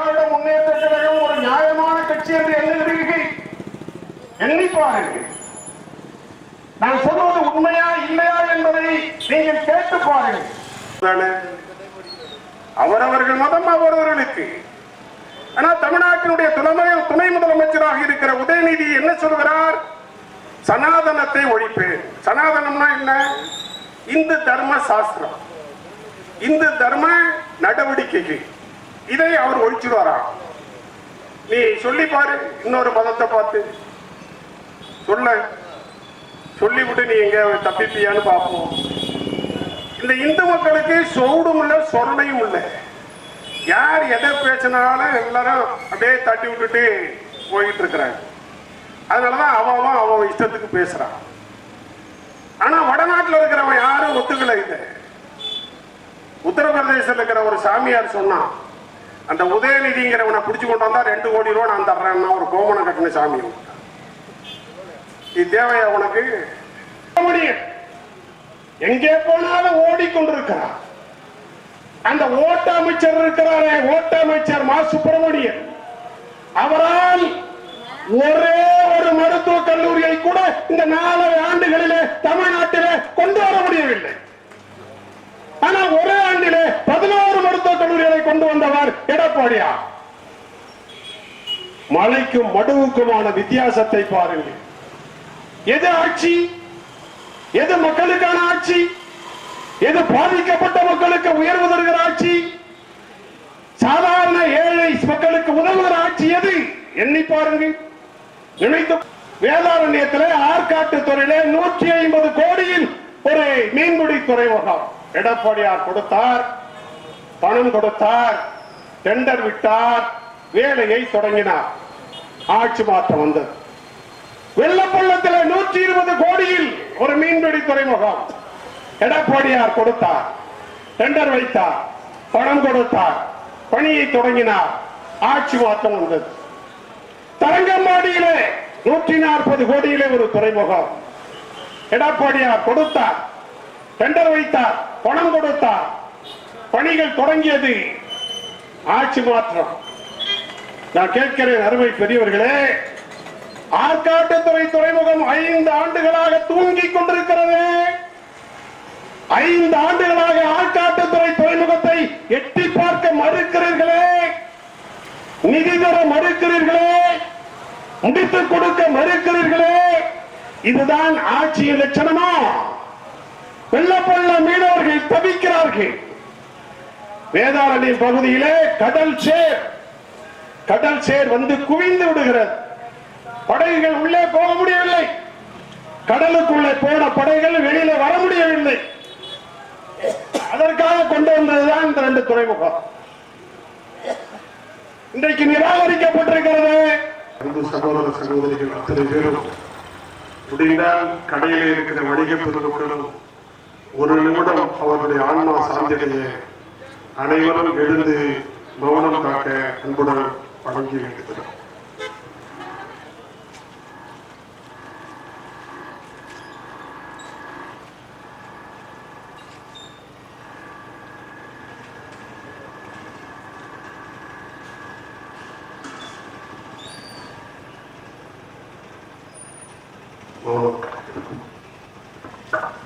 திராவிட முன்னேற்ற கழகம் ஒரு நியாயமான கட்சி என்று எண்ணுகிறீர்கள். எண்ணி பாருங்கள். நான் சொல்வது உண்மையா இல்லையா என்பதை நீங்கள் கேட்டு பாருங்கள். அவரவர்கள் மதம் அவரவர்களுக்கு. ஆனா தமிழ்நாட்டினுடைய துணை துணை முதலமைச்சராக இருக்கிற உதயநிதி என்ன சொல்கிறார்? சனாதனத்தை ஒழிப்பேன் சனாதனம்னா என்ன? இந்து தர்ம சாஸ்திரம். இந்து தர்ம நடவடிக்கைகள். இதை அவர் ஒழிச்சிடுவாராம் நீ சொல்லி பாரு இன்னொரு மதத்தை பார்த்து. சொல்ல. சொல்லிவிட்டு நீ எங்க தப்பிப்பியான்னு பார்ப்போம். இந்த இந்து மக்களுக்கு சோடும் இல்ல சொரணையும் இல்லை. யார் எதை பேசினாலும் எல்லாரும் அப்படியே தட்டி விட்டுட்டு போயிட்டு இருக்கிறாங்க. அதனாலதான் அவன் அவன் இஷ்டத்துக்கு பேசுறான். ஆனா வடநாட்டுல இருக்கிறவன் யாரும் ஒத்துக்கல இது. உத்தரப்பிரதேசத்தில் இருக்கிற ஒரு சாமியார் சொன்னான் அந்த உதயநிதிங்கிறவனை பிடிச்சு கொண்டு வந்தா ரெண்டு கோடி ரூபா நான் தர்றேன்னா ஒரு கோமனை கட்டின சாமி இது தேவையா உனக்கு? எங்கே போனாலும் ஓடிக்கொண்டிருக்கிறார் அந்த ஓட்ட அமைச்சர் இருக்கிறாரே ஓட்ட அமைச்சர் மா சுப்பிரமணியன். அவரால் ஒரே ஒரு மருத்துவ கல்லூரியை கூட இந்த நாலரை ஆண்டுகளிலே தமிழ்நாட்டிலே கொண்டு வர முடியவில்லை. ஆனா வந்தவர் மலைக்கும் மடுவுக்குமான வித்தியாசத்தை பாருங்கள். எது ஆட்சி? எது மக்களுக்கான ஆட்சி? எது பாதிக்கப்பட்ட மக்களுக்கு உயர்வு தருகிற ஆட்சி? சாதாரண ஏழை மக்களுக்கு உதவுகிற ஆட்சி எது? எண்ணி பாருங்கள். நினைத்து வேதாரண்யத்தில் ஆற்காட்டு துறையில நூற்றி ஐம்பது கோடியில் ஒரு மீன்பிடி துறைமுகம். எடப்பாடியார் கொடுத்தார் பணம் கொடுத்தார். டெண்டர் விட்டார் வேலையை தொடங்கினார். ஆட்சி மாற்றம் வந்தது. வெள்ளப்பள்ளத்தில் நூற்றி இருபது கோடியில் ஒரு மீன்பிடி துறைமுகம். எடப்பாடியார் கொடுத்தார் டெண்டர் வைத்தார் பணம் கொடுத்தார் பணியை தொடங்கினார். ஆட்சி மாற்றம் வந்தது. தரங்கம்பாடியிலே நூற்றி நாற்பது கோடியிலே ஒரு துறைமுகம். எடப்பாடியார் கொடுத்தார் டெண்டர் வைத்தார் பணம் கொடுத்தார். பணிகள் தொடங்கியது ஆட்சி மாற்றம். நான் கேட்கிறேன் அருமை பெரியவர்களே ஆற்காட்டுத்துறை துறைமுகம் ஐந்து ஆண்டுகளாக தூங்கிக் கொண்டிருக்கிறது. ஐந்து ஆண்டுகளாக ஆற்காட்டுத்துறை துறைமுகத்தை எட்டி பார்க்க மறுக்கிறீர்களே. நிதி தர மறுக்கிறீர்களே. முடித்துக் கொடுக்க மறுக்கிறீர்களே. இதுதான் ஆட்சியின் லட்சணமா? வெள்ளப்பள்ள மீனவர்கள் தவிக்கிறார்கள். வேதாரண்யம் பகுதியிலே கடல் சேர். கடல் சேர் வந்து குவிந்து விடுகிறது. படகுகள் உள்ளே போக முடியவில்லை. கடலுக்குள்ளே போன படைகள் வெளியில வர முடியவில்லை. அதற்காக கொண்டு வந்ததுதான் இந்த ரெண்டு துறைமுகம். இன்றைக்கு நிராகரிக்கப்பட்டிருக்கிறது. அன்பு சகோதர சகோதரிகள் அத்தனை பேரும் முடிந்தால் கடையில் இருக்கிற வணிக பெருமக்களும் ஒரு நிமிடம் அவர்களுடைய ஆன்மா சாந்திடைய அனைவரும் எழுந்து மௌனம் காக்க அன்புடன் வழங்கி வேண்டுகிறோம் Oh.